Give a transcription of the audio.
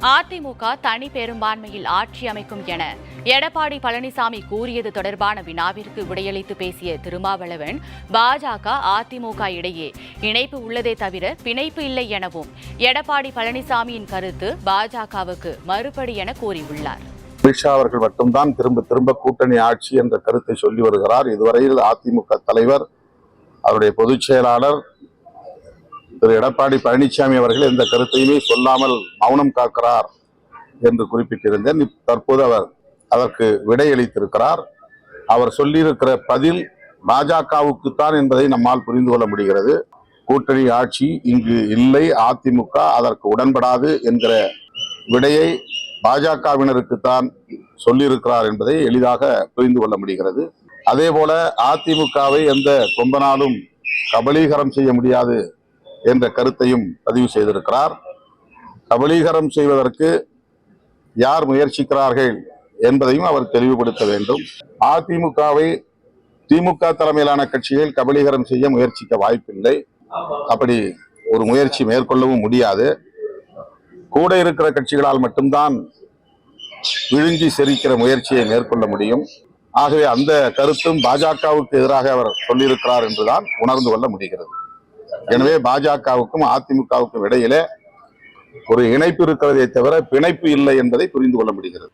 அதிமுக தனி பெரும்பான்மையில் ஆட்சி அமைக்கும் என எடப்பாடி பழனிசாமி கூறியது தொடர்பான வினாவிற்கு விடையளித்து பேசிய திருமாவளவன் பாஜக அதிமுக இடையே இணைப்பு உள்ளதே தவிர பிணைப்பு இல்லை எனவும் எடப்பாடி பழனிசாமியின் கருத்து பாஜகவுக்கு மறுபடி என கூறியுள்ளார். அமித்ஷா அவர்கள் மட்டும்தான் திரும்ப திரும்ப கூட்டணி ஆட்சி என்ற கருத்தை சொல்லி வருகிறார். இதுவரையில் அதிமுக தலைவர் அவருடைய பொதுச் செயலாளர் திரு எடப்பாடி பழனிசாமி அவர்கள் எந்த கருத்தையுமே சொல்லாமல் மௌனம் காக்கிறார் என்று குறிப்பிட்டிருந்தேன். தற்போது அவர் அதற்கு விடையளித்திருக்கிறார் அவர் சொல்லியிருக்கிற பதில் பாஜகவுக்குத்தான் என்பதை நம்மால் புரிந்து கொள்ள முடிகிறது. கூட்டணி ஆட்சி இங்கு இல்லை அதிமுக அதற்கு உடன்படாது என்கிற விடையை பாஜகவினருக்குத்தான் சொல்லியிருக்கிறார் என்பதை எளிதாக புரிந்து கொள்ள முடிகிறது. அதே போல அதிமுகவை எந்த கொம்பனாலும் கபலீகரம் செய்ய முடியாது என்ற கருத்தையும் பதிவு செய்திருக்கிறார். கபலீகரம் செய்வதற்கு யார் முயற்சிக்கிறார்கள் என்பதையும் அவர் தெளிவுபடுத்த வேண்டும். அதிமுகவை திமுக தலைமையிலான கட்சிகள் கபலீகரம் செய்ய முயற்சிக்க வாய்ப்பில்லை. அப்படி ஒரு முயற்சி மேற்கொள்ளவும் முடியாது. கூட இருக்கிற கட்சிகளால் மட்டும்தான் விழுங்கி செரிக்கிற முயற்சியை மேற்கொள்ள முடியும். ஆகவே அந்த கருத்தும் பாஜகவுக்கு எதிராக அவர் சொல்லியிருக்கிறார் என்றுதான் உணர்ந்து கொள்ள முடிகிறது. எனவே பாஜகவுக்கும் அதிமுகவுக்கும் இடையிலே ஒரு இணைப்பு இருக்கிறதே தவிர பிணைப்பு இல்லை என்பதை புரிந்து கொள்ள முடிகிறது.